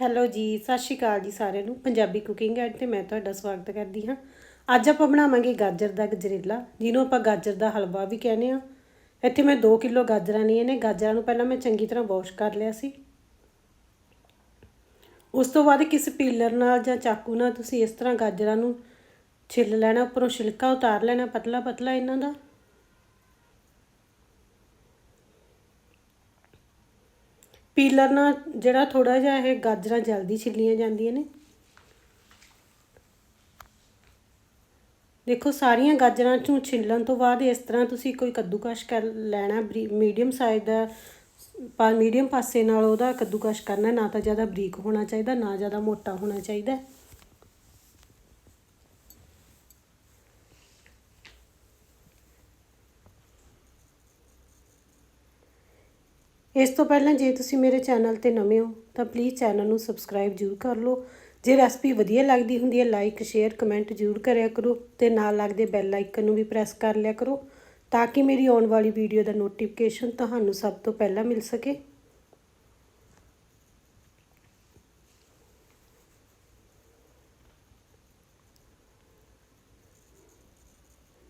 Hello ਜੀ, ਸਤਿ ਸ਼੍ਰੀ ਅਕਾਲ ਜੀ ਸਾਰਿਆਂ ਨੂੰ। ਪੰਜਾਬੀ ਕੁਕਿੰਗ ਐਡ ਤੇ ਮੈਂ ਤੁਹਾਡਾ ਸਵਾਗਤ ਕਰਦੀ ਹਾਂ। ਅੱਜ ਆਪਾਂ ਬਣਾਵਾਂਗੇ ਗਾਜਰ ਦਾ ਗਜਰੇਲਾ, ਜਿਹਨੂੰ ਆਪਾਂ ਗਾਜਰ ਦਾ ਹਲਵਾ ਵੀ ਕਹਿੰਦੇ ਆ ਇੱਥੇ ਮੈਂ 2 ਕਿਲੋ ਗਾਜਰਾਂ ਲਈਆਂ ਨੇ। ਗਾਜਰਾਂ ਨੂੰ ਪਹਿਲਾਂ ਮੈਂ ਚੰਗੀ ਤਰ੍ਹਾਂ ਵਾਸ਼ ਕਰ ਲਿਆ ਸੀ। ਉਸ ਤੋਂ ਬਾਅਦ ਕਿਸ ਪੀਲਰ ਨਾਲ ਜਾਂ ਚਾਕੂ ਨਾਲ ਤੁਸੀਂ ਇਸ ਤਰ੍ਹਾਂ ਗਾਜਰਾਂ ਨੂੰ ਛਿੱਲ ਲੈਣਾ, ਉੱਪਰੋਂ ਛਿਲਕਾ ਉਤਾਰ ਲੈਣਾ ਪਤਲਾ ਪਤਲਾ ਇਹਨਾਂ ਦਾ। ਪੀਲਰ ਨਾਲ ਜਿਹੜਾ ਥੋੜਾ ਜਿਹਾ ਇਹ ਗਾਜਰਾਂ ਜਲਦੀ ਛਿੱਲੀਆਂ ਜਾਂਦੀਆਂ ਨੇ। ਦੇਖੋ, ਸਾਰੀਆਂ ਗਾਜਰਾਂ ਨੂੰ ਛਿੱਲਣ ਤੋਂ ਬਾਅਦ ਇਸ ਤਰ੍ਹਾਂ ਤੁਸੀਂ ਕੋਈ ਕੱਦੂਕਸ਼ ਕਰ ਲੈਣਾ ਮੀਡੀਅਮ ਸਾਈਜ਼ ਦਾ, ਪਾ ਮੀਡੀਅਮ ਪਾਸੇ ਨਾਲ ਉਹਦਾ ਕੱਦੂਕਸ਼ ਕਰਨਾ, ਨਾ ਤਾਂ ਜ਼ਿਆਦਾ ਬਰੀਕ ਹੋਣਾ ਚਾਹੀਦਾ, ਨਾ ਜ਼ਿਆਦਾ ਮੋਟਾ ਹੋਣਾ ਚਾਹੀਦਾ। ਇਸ ਤੋਂ ਪਹਿਲਾਂ ਜੇ ਤੁਸੀਂ ਮੇਰੇ ਚੈਨਲ ਤੇ ਨਵੇਂ ਹੋ, ਤਾਂ ਪਲੀਜ਼ ਚੈਨਲ ਨੂੰ ਸਬਸਕ੍ਰਾਈਬ ਜ਼ਰੂਰ ਕਰ ਲਓ। ਜੇ ਰੈਸਪੀ ਵਧੀਆ ਲੱਗਦੀ ਹੁੰਦੀ ਹੈ ਲਾਈਕ ਸ਼ੇਅਰ ਕਮੈਂਟ ਜ਼ਰੂਰ ਕਰਿਆ ਕਰੋ ਤੇ ਨਾਲ ਲੱਗਦੇ ਬੈਲ ਆਈਕਨ ਨੂੰ ਵੀ ਪ੍ਰੈਸ ਕਰ ਲਿਆ ਕਰੋ ਤਾਂ ਕਿ ਮੇਰੀ ਆਉਣ ਵਾਲੀ ਵੀਡੀਓ ਦਾ ਨੋਟੀਫਿਕੇਸ਼ਨ ਤੁਹਾਨੂੰ ਸਭ ਤੋਂ ਪਹਿਲਾਂ ਮਿਲ ਸਕੇ।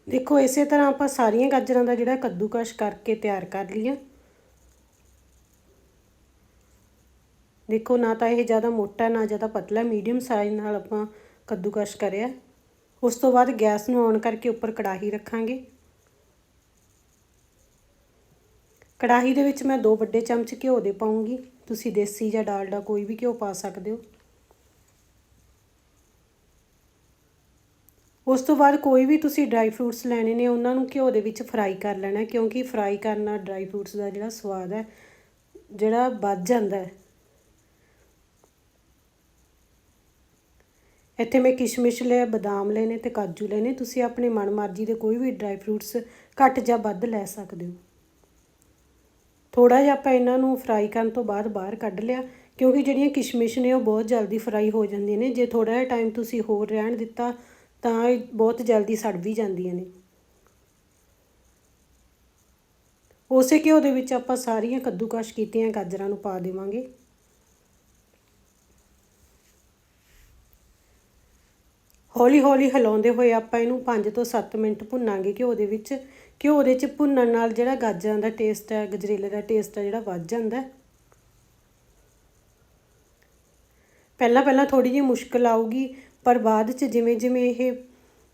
ਦੇਖੋ, ਇਸੇ ਤਰ੍ਹਾਂ ਆਪਾਂ ਸਾਰੀਆਂ ਗਾਜਰਾਂ ਦਾ ਜਿਹੜਾ ਕੱਦੂਕਸ਼ ਕਰਕੇ ਤਿਆਰ ਕਰ ਲਈਆਂ। ਦੇਖੋ, ਨਾ ਤਾਂ ਇਹ ਜ਼ਿਆਦਾ ਮੋਟਾ, ਨਾ ਜ਼ਿਆਦਾ ਪਤਲਾ ਮੀਡੀਅਮ ਸਾਈਜ਼ ਨਾਲ ਆਪਾਂ ਕੱਦੂਕਸ਼ ਕਰਿਆ। ਉਸ ਤੋਂ ਬਾਅਦ ਗੈਸ ਨੂੰ ਔਨ ਕਰਕੇ ਉੱਪਰ ਕੜਾਹੀ ਰੱਖਾਂਗੇ। ਕੜਾਹੀ ਦੇ ਵਿੱਚ ਮੈਂ ਦੋ ਵੱਡੇ ਚਮਚ ਘਿਓ ਦੇ ਪਾਉਂਗੀ। ਤੁਸੀਂ ਦੇਸੀ ਜਾਂ ਡਾਲਡਾ ਕੋਈ ਵੀ ਘਿਓ ਪਾ ਸਕਦੇ ਹੋ। ਉਸ ਤੋਂ ਬਾਅਦ ਕੋਈ ਵੀ ਤੁਸੀਂ ਡਰਾਈ ਫਰੂਟਸ ਲੈਣੇ ਨੇ, ਉਹਨਾਂ ਨੂੰ ਘਿਓ ਦੇ ਵਿੱਚ ਫਰਾਈ ਕਰ ਲੈਣਾ, ਕਿਉਂਕਿ ਫਰਾਈ ਕਰਨ ਨਾਲ ਡਰਾਈ ਫਰੂਟਸ ਦਾ ਜਿਹੜਾ ਸਵਾਦ ਹੈ, ਜਿਹੜਾ ਵੱਧ ਜਾਂਦਾ ਹੈ। ਇੱਥੇ ਮੈਂ ਕਿਸ਼ਮਿਸ਼ ਲਿਆ ਬਦਾਮ ਲਏ ਨੇ ਤੇ ਕਾਜੂ ਲਏ ਤੁਸੀਂ ਆਪਣੇ ਮਨਮਰਜ਼ੀ ਦੇ ਕੋਈ ਵੀ ਡਰਾਈ ਫਰੂਟਸ ਘੱਟ ਜਾਂ ਵੱਧ ਲੈ ਸਕਦੇ ਹੋ। ਥੋੜਾ ਜਿਹਾ ਆਪਾਂ ਇਹਨਾਂ ਨੂੰ ਫਰਾਈ ਕਰਨ ਤੋਂ ਬਾਅਦ ਬਾਹਰ ਕੱਢ ਲਿਆ, ਕਿਉਂਕਿ ਜਿਹੜੀਆਂ ਕਿਸ਼ਮਿਸ਼ ਨੇ ਉਹ ਬਹੁਤ ਜਲਦੀ ਫਰਾਈ ਹੋ ਜਾਂਦੀਆਂ ਨੇ। ਜੇ ਥੋੜਾ ਜਿਹਾ ਟਾਈਮ ਤੁਸੀਂ ਹੋਰ ਰਹਿਣ ਦਿੱਤਾ, ਤਾਂ ਇਹ ਬਹੁਤ ਜਲਦੀ ਸੜ ਵੀ ਜਾਂਦੀਆਂ ਨੇ। ਉਸੇ ਘਿਓ ਦੇ ਵਿੱਚ ਆਪਾਂ ਸਾਰੀਆਂ ਕੱਦੂਕਸ਼ ਕੀਤੀਆਂ, ਗਾਜਰਾਂ ਨੂੰ ਪਾ ਦੇਵਾਂਗੇ। ਹੌਲੀ ਹੌਲੀ ਹਿਲਾਉਂਦੇ ਹੋਏ ਆਪਾਂ ਇਹਨੂੰ 5 ਤੋਂ 7 ਮਿੰਟ ਭੁੰਨਾਂਗੇ ਘਿਓ ਦੇ ਵਿੱਚ। ਘਿਓ ਦੇ ਵਿੱਚ ਭੁੰਨਣ ਨਾਲ ਜਿਹੜਾ ਗਾਜਰਾਂ ਦਾ ਟੇਸਟ ਹੈ, ਗਜਰੇਲੇ ਦਾ ਟੇਸਟ ਹੈ, ਜਿਹੜਾ ਵੱਧ ਜਾਂਦਾ ਪਹਿਲਾਂ ਪਹਿਲਾਂ ਥੋੜੀ ਜਿਹੀ ਮੁਸ਼ਕਲ ਆਊਗੀ, ਪਰ ਬਾਅਦ 'ਚ ਜਿਵੇਂ ਜਿਵੇਂ ਇਹ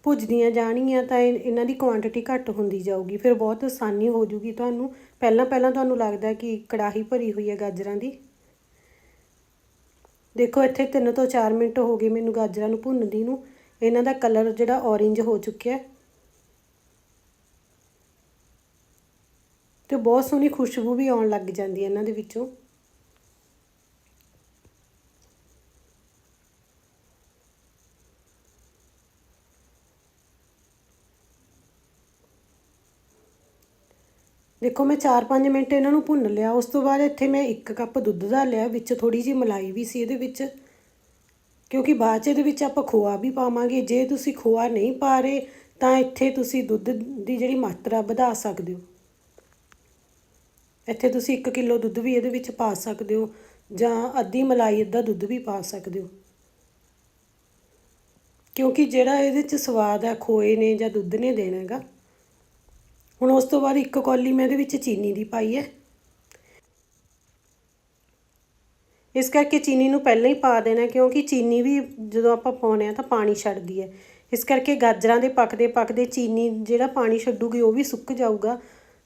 ਭੁੱਜਦੀਆਂ ਜਾਣਗੀਆਂ ਤਾਂ ਇਹਨਾਂ ਦੀ ਕੁਆਂਟੀਟੀ ਘੱਟ ਹੁੰਦੀ ਜਾਊਗੀ। ਫਿਰ ਬਹੁਤ ਆਸਾਨੀ ਹੋ ਜੂਗੀ ਤੁਹਾਨੂੰ। ਪਹਿਲਾਂ ਪਹਿਲਾਂ ਤੁਹਾਨੂੰ ਲੱਗਦਾ ਕਿ ਕੜਾਹੀ ਭਰੀ ਹੋਈ ਹੈ ਗਾਜਰਾਂ ਦੀ। ਦੇਖੋ, ਇੱਥੇ 3 ਤੋਂ 4 ਮਿੰਟ ਹੋ ਗਏ ਮੈਨੂੰ ਗਾਜਰਾਂ ਨੂੰ ਭੁੰਨਦੀ ਨੂੰ। ਇਹਨਾਂ ਦਾ ਕਲਰ ਜਿਹੜਾ ਔਰੇਂਜ ਹੋ ਚੁੱਕਿਆ ਤੇ ਬਹੁਤ ਸੋਹਣੀ ਖੁਸ਼ਬੂ ਵੀ ਆਉਣ ਲੱਗ ਜਾਂਦੀ ਹੈ ਇਹਨਾਂ ਦੇ ਵਿੱਚੋਂ। ਦੇਖੋ ਮੈਂ 4-5 ਮਿੰਟ ਇਹਨਾਂ ਨੂੰ ਭੁੰਨ ਲਿਆ, ਉਸ ਤੋਂ ਬਾਅਦ ਇੱਥੇ ਮੈਂ 1 ਕੱਪ ਦੁੱਧ ਦਾ ਲਿਆ, ਵਿੱਚ ਥੋੜੀ ਜਿਹੀ ਮਲਾਈ ਵੀ ਸੀ ਇਹਦੇ ਵਿੱਚ। ਕਿਉਂਕਿ ਬਾਅਦ ਚ ਇਹਦੇ ਵਿੱਚ ਆਪਾਂ ਖੋਆ ਵੀ ਪਾਵਾਂਗੇ। ਜੇ ਤੁਸੀਂ ਖੋਆ ਨਹੀਂ ਪਾ ਰਹੇ, ਤਾਂ ਇੱਥੇ ਤੁਸੀਂ ਦੁੱਧ ਦੀ ਜਿਹੜੀ ਮਾਤਰਾ ਵਧਾ ਸਕਦੇ ਹੋ। ਇੱਥੇ ਤੁਸੀਂ 1 ਕਿਲੋ ਦੁੱਧ ਵੀ ਇਹਦੇ ਵਿੱਚ ਪਾ ਸਕਦੇ ਹੋ, ਜਾਂ ਅੱਧੀ ਮਲਾਈ, ਅੱਧਾ ਦੁੱਧ ਵੀ ਪਾ ਸਕਦੇ ਹੋ। ਕਿਉਂਕਿ ਜਿਹੜਾ ਇਹਦੇ ਚ ਸਵਾਦ ਹੈ ਖੋਏ ਨੇ ਜਾਂ ਦੁੱਧ ਨੇ ਦੇਣਾ ਹੈਗਾ। ਹੁਣ ਉਸ ਤੋਂ ਬਾਅਦ ਇੱਕ ਕੌਲੀ ਮੈਂ ਇਹਦੇ ਵਿੱਚ ਚੀਨੀ ਦੀ ਪਾਈ ਹੈ। ਇਸ ਕਰਕੇ ਚੀਨੀ ਨੂੰ ਪਹਿਲਾਂ ਹੀ ਪਾ ਦੇਣਾ, ਕਿਉਂਕਿ ਚੀਨੀ ਵੀ ਜਦੋਂ ਆਪਾਂ ਪਾਉਨੇ ਆ ਤਾਂ ਪਾਣੀ ਛੱਡਦੀ ਹੈ। ਇਸ ਕਰਕੇ ਗਾਜਰਾਂ ਦੇ ਪੱਕਦੇ ਪੱਕਦੇ ਚੀਨੀ ਜਿਹੜਾ ਪਾਣੀ ਛੱਡੂਗੀ ਉਹ ਵੀ ਸੁੱਕ ਜਾਊਗਾ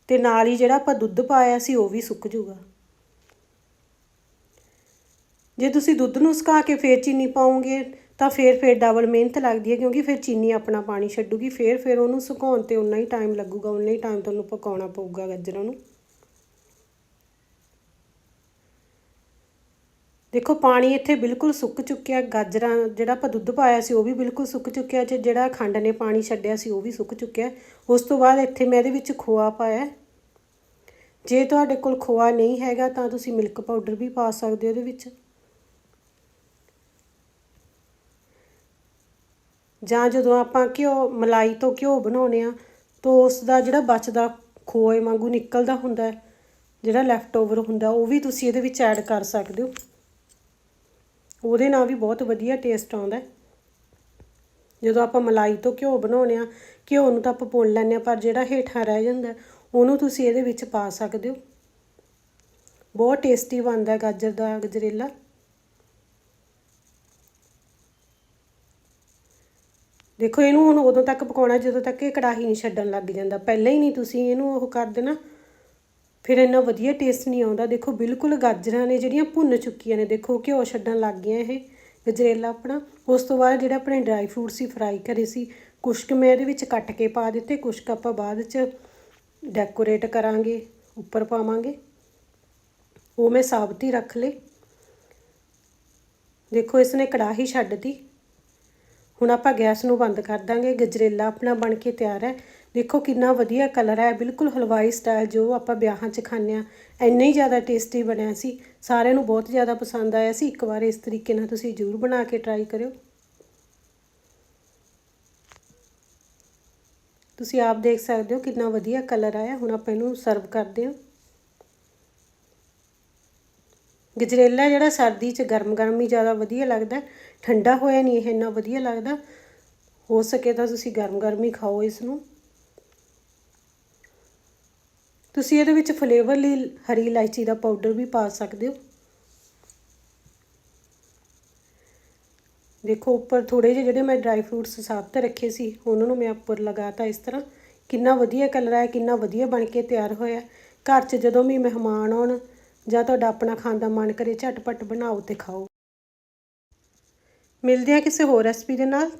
ਤੇ ਨਾਲ ਹੀ ਜਿਹੜਾ ਆਪਾਂ ਦੁੱਧ ਪਾਇਆ ਸੀ ਉਹ ਵੀ ਸੁੱਕ ਜਾਊਗਾ। ਜੇ ਤੁਸੀਂ ਦੁੱਧ ਨੂੰ ਸੁਕਾ ਕੇ ਫੇਰ ਚੀਨੀ ਪਾਓਗੇ ਤਾਂ ਫੇਰ ਫੇਰ ਡਬਲ ਮਿਹਨਤ ਲੱਗਦੀ ਹੈ, ਕਿਉਂਕਿ ਫਿਰ ਚੀਨੀ ਆਪਣਾ ਪਾਣੀ ਛੱਡੂਗੀ, ਫੇਰ ਫੇਰ ਉਹਨੂੰ ਸੁਕਾਉਣ ਤੇ ਉਨਾ ਹੀ ਟਾਈਮ ਲੱਗੂਗਾ ਉਨਾ ਹੀ ਟਾਈਮ ਤੁਹਾਨੂੰ ਪਕਾਉਣਾ ਪਊਗਾ ਗਾਜਰਾਂ ਨੂੰ। ਦੇਖੋ, ਪਾਣੀ ਇੱਥੇ ਬਿਲਕੁਲ ਸੁੱਕ ਚੁੱਕਿਆ, ਗਾਜਰਾਂ ਜਿਹੜਾ ਆਪਾਂ ਦੁੱਧ ਪਾਇਆ ਸੀ ਉਹ ਵੀ ਬਿਲਕੁਲ ਸੁੱਕ ਚੁੱਕਿਆ ਤੇ ਜਿਹੜਾ ਖੰਡ ਨੇ ਪਾਣੀ ਛੱਡਿਆ ਸੀ ਉਹ ਵੀ ਸੁੱਕ ਚੁੱਕਿਆ। ਉਸ ਤੋਂ ਬਾਅਦ ਇੱਥੇ ਮੈਂ ਇਹਦੇ ਵਿੱਚ ਖੋਆ ਪਾਇਆ। ਜੇ ਤੁਹਾਡੇ ਕੋਲ ਖੋਆ ਨਹੀਂ ਹੈਗਾ ਤਾਂ ਤੁਸੀਂ ਮਿਲਕ ਪਾਊਡਰ ਵੀ ਪਾ ਸਕਦੇ ਹੋ ਇਹਦੇ ਵਿੱਚ। ਜਾਂ ਜਦੋਂ ਆਪਾਂ ਘਿਓ, ਮਲਾਈ ਤੋਂ ਘਿਓ ਬਣਾਉਨੇ ਆ ਤਾਂ ਉਸ ਦਾ ਜਿਹੜਾ ਬਚਦਾ ਖੋਏ ਵਾਂਗੂ ਨਿਕਲਦਾ ਹੁੰਦਾ, ਜਿਹੜਾ ਲੈਫਟ ਓਵਰ ਹੁੰਦਾ, ਉਹ ਵੀ ਤੁਸੀਂ ਇਹਦੇ ਵਿੱਚ ਐਡ ਕਰ ਸਕਦੇ ਹੋ। ਉਹਦੇ ਨਾਲ ਵੀ ਬਹੁਤ ਵਧੀਆ ਟੇਸਟ ਆਉਂਦਾ ਜਦੋਂ ਆਪਾਂ ਮਲਾਈ ਤੋਂ ਘਿਓ ਬਣਾਉਂਦੇ ਆ ਘਿਓ ਨੂੰ ਤਾਂ ਆਪਾਂ ਪੁਣ ਲੈਂਦੇ ਆ ਪਰ ਜਿਹੜਾ ਹੇਠਾਂ ਰਹਿ ਜਾਂਦਾ ਉਹਨੂੰ ਤੁਸੀਂ ਇਹਦੇ ਵਿੱਚ ਪਾ ਸਕਦੇ ਹੋ। ਬਹੁਤ ਟੇਸਟੀ ਬਣਦਾ ਗਾਜਰ ਦਾ ਗਜਰੇਲਾ। ਦੇਖੋ, ਇਹਨੂੰ ਹੁਣ ਉਦੋਂ ਤੱਕ ਪਕਾਉਣਾ ਜਦੋਂ ਤੱਕ ਇਹ ਕੜਾਹੀ ਨਹੀਂ ਛੱਡਣ ਲੱਗ ਜਾਂਦਾ। ਪਹਿਲਾਂ ਹੀ ਨਹੀਂ ਤੁਸੀਂ ਇਹਨੂੰ ਉਹ ਕਰ ਦੇਣਾ। ਫਿਰ ਇੰਨਾ ਵਧੀਆ ਟੇਸਟ ਨਹੀਂ ਆਉਂਦਾ। ਦੇਖੋ, ਬਿਲਕੁਲ ਗਾਜਰਾਂ ਨੇ ਜਿਹੜੀਆਂ ਭੁੰਨ ਚੁੱਕੀਆਂ ਨੇ, ਦੇਖੋ, ਘਿਓ ਛੱਡਣ ਲੱਗ ਗਈਆਂ ਇਹ। ਗਜਰੇਲਾ ਆਪਣਾ। ਉਸ ਤੋਂ ਬਾਅਦ ਜਿਹੜਾ ਆਪਣੇ ਡਰਾਈ ਫਰੂਟ ਸੀ ਫਰਾਈ ਕਰੇ ਸੀ ਕੁਛ ਕੁ ਮੈਂ ਇਹਦੇ ਵਿੱਚ ਕੱਟ ਕੇ ਪਾ ਦਿੱਤੇ। ਕੁਛ ਕੁ ਆਪਾਂ ਬਾਅਦ ਚ ਡੈਕੋਰੇਟ ਕਰਾਂਗੇ, ਉੱਪਰ ਪਾਵਾਂਗੇ। ਉਹ ਮੈਂ ਸਾਬਤ ਹੀ ਰੱਖ ਲਏ। ਦੇਖੋ ਇਸ ਨੇ ਕੜਾਹੀ ਛੱਡਤੀ ਹੁਣ ਆਪਾਂ ਗੈਸ ਨੂੰ ਬੰਦ ਕਰ ਦਾਂਗੇ। ਗਜਰੇਲਾ ਆਪਣਾ ਬਣ ਕੇ ਤਿਆਰ ਹੈ। ਦੇਖੋ ਕਿੰਨਾ ਵਧੀਆ ਕਲਰ ਹੈ, ਬਿਲਕੁਲ ਹਲਵਾਈ ਸਟਾਈਲ ਜੋ ਆਪਾਂ ਵਿਆਹਾਂ 'ਚ ਖਾਂਦੇ ਆ ਇੰਨਾ ਹੀ ਜ਼ਿਆਦਾ ਟੇਸਟੀ ਬਣਿਆ ਸੀ। ਸਾਰਿਆਂ ਨੂੰ ਬਹੁਤ ਜ਼ਿਆਦਾ ਪਸੰਦ ਆਇਆ ਸੀ। ਇੱਕ ਵਾਰ ਇਸ ਤਰੀਕੇ ਨਾਲ ਤੁਸੀਂ ਜ਼ਰੂਰ ਬਣਾ ਕੇ ਟਰਾਈ ਕਰਿਓ। ਤੁਸੀਂ ਆਪ ਦੇਖ ਸਕਦੇ ਹੋ ਕਿੰਨਾ ਵਧੀਆ ਕਲਰ ਆਇਆ। ਹੁਣ ਆਪਾਂ ਇਹਨੂੰ ਸਰਵ ਕਰਦੇ ਹਾਂ। ਗਜਰੇਲਾ ਜਿਹੜਾ ਸਰਦੀ 'ਚ ਗਰਮ ਗਰਮ ਹੀ ਜ਼ਿਆਦਾ ਵਧੀਆ ਲੱਗਦਾ ਠੰਡਾ ਹੋਇਆ ਨਹੀਂ ਇਹ, ਇੰਨਾ ਵਧੀਆ ਲੱਗਦਾ। ਹੋ ਸਕੇ ਤਾਂ ਤੁਸੀਂ ਗਰਮ ਗਰਮ ਹੀ ਖਾਓ ਇਸ ਨੂੰ। ਤੁਸੀਂ ਇਹਦੇ ਵਿੱਚ ਫਲੇਵਰ ਲਈ ਹਰੀ ਇਲਾਇਚੀ ਦਾ ਪਾਊਡਰ ਵੀ ਪਾ ਸਕਦੇ ਹੋ। ਦੇਖੋ ਉੱਪਰ ਥੋੜੇ ਜਿਹੇ ਜਿਹੜੇ ਮੈਂ ਡਰਾਈ ਫਰੂਟਸ ਸਾਬਤ ਰੱਖੇ ਸੀ ਉਹਨਾਂ ਨੂੰ ਮੈਂ ਉੱਪਰ ਲਗਾਤਾ ਇਸ ਤਰ੍ਹਾਂ। ਕਿੰਨਾ ਵਧੀਆ ਕਲਰ ਆਇਆ, ਕਿੰਨਾ ਵਧੀਆ ਬਣ ਕੇ ਤਿਆਰ ਹੋਇਆ। ਘਰ 'ਚ ਜਦੋਂ ਵੀ ਮਹਿਮਾਨ ਆਉਣ ਜਾਂ ਤੁਹਾਡਾ ਆਪਣਾ ਖਾਣ ਦਾ ਮਨ ਕਰੇ, ਝਟਪਟ ਬਣਾਓ ਤੇ ਖਾਓ। ਮਿਲਦੇ ਆ ਕਿਸੇ ਹੋਰ ਰੈਸਪੀ ਦੇ ਨਾਲ।